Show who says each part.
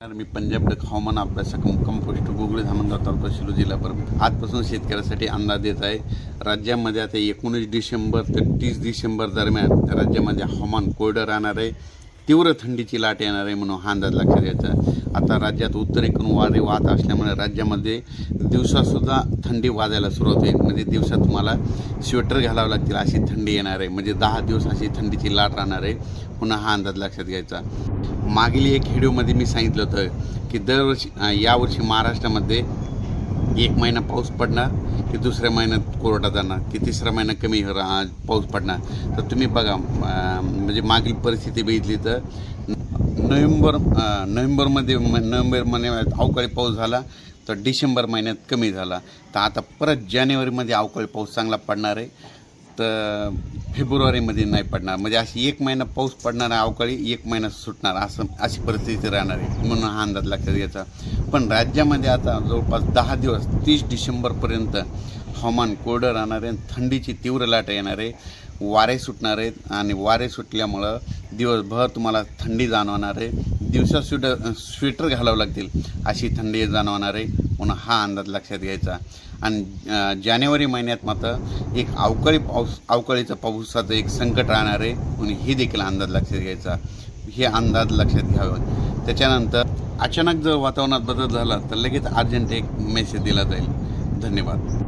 Speaker 1: मी पंजाब डक हवामान अभ्यास कंपोस्ट गुगळे धामणगाव तालुका शिलो जिल्हा परभणी आजपासून शेतकऱ्यासाठी अंदाज देत आहे राज्यामध्ये आता एकोणीस डिसेंबर ते तीस डिसेंबर दरम्यान राज्यामध्ये हवामान कोरडं राहणार आहे. तीव्र थंडीची लाट येणार आहे म्हणून हा अंदाज लक्षात घ्यायचा आता राज्यात उत्तरेकडून वारे वाहत असल्यामुळे राज्यामध्ये दिवसासुद्धा थंडी वाजायला सुरुवात होईल. म्हणजे दिवसात तुम्हाला स्वेटर घालावं लागतील अशी थंडी येणार आहे. म्हणजे दहा दिवस अशी थंडीची लाट राहणार आहे. पुन्हा हा अंदाज लक्षात घ्यायचा. मागील एक व्हिडिओमध्ये मी सांगितलं होतं की दरवर्षी यावर्षी महाराष्ट्रामध्ये एक महिना पाऊस पडणार की दुसऱ्या महिन्यात कोरडा जाणार की तिसरा महिना कमी रा- पाऊस पडणार. तर तुम्ही बघा म्हणजे मागील परिस्थिती बघितली तर नोव्हेंबर नोव्हेंबरमध्ये नोव्हेंबर महिन्यात अवकाळी पाऊस झाला तर डिसेंबर महिन्यात कमी झाला. तर आता परत जानेवारीमध्ये अवकाळी पाऊस चांगला पडणार आहे. तर फेब्रुवारीमध्ये नाही पडणार. म्हणजे अशी एक महिना पाऊस पडणार आहे अवकाळी एक महिना सुटणार असं अशी परिस्थिती राहणार आहे. म्हणून हा अंदाज लक्षात घ्यायचा. पण राज्यामध्ये आता जवळपास दहा दिवस तीस डिसेंबरपर्यंत हवामान कोरडं राहणार आहे थंडीची तीव्र लाट येणार आहे. वारे सुटणार आहेत आणि वारे सुटल्यामुळं दिवसभर तुम्हाला थंडी जाणवणार आहे. दिवसा स्वेटर स्वेटर घालावं लागतील अशी थंडी जाणवणार आहे. म्हणून हा अंदाज लक्षात घ्यायचा. आणि जानेवारी महिन्यात मात्र एक अवकाळी पाऊस अवकाळीचा पावसाचं एक संकट राहणार आहे म्हणून हे देखील अंदाज लक्षात घ्यायचा. हे अंदाज लक्षात घ्यावं. त्याच्यानंतर अचानक जर वातावरणात बदल झाला तर लगेच अर्जंट एक मेसेज दिला जाईल. धन्यवाद.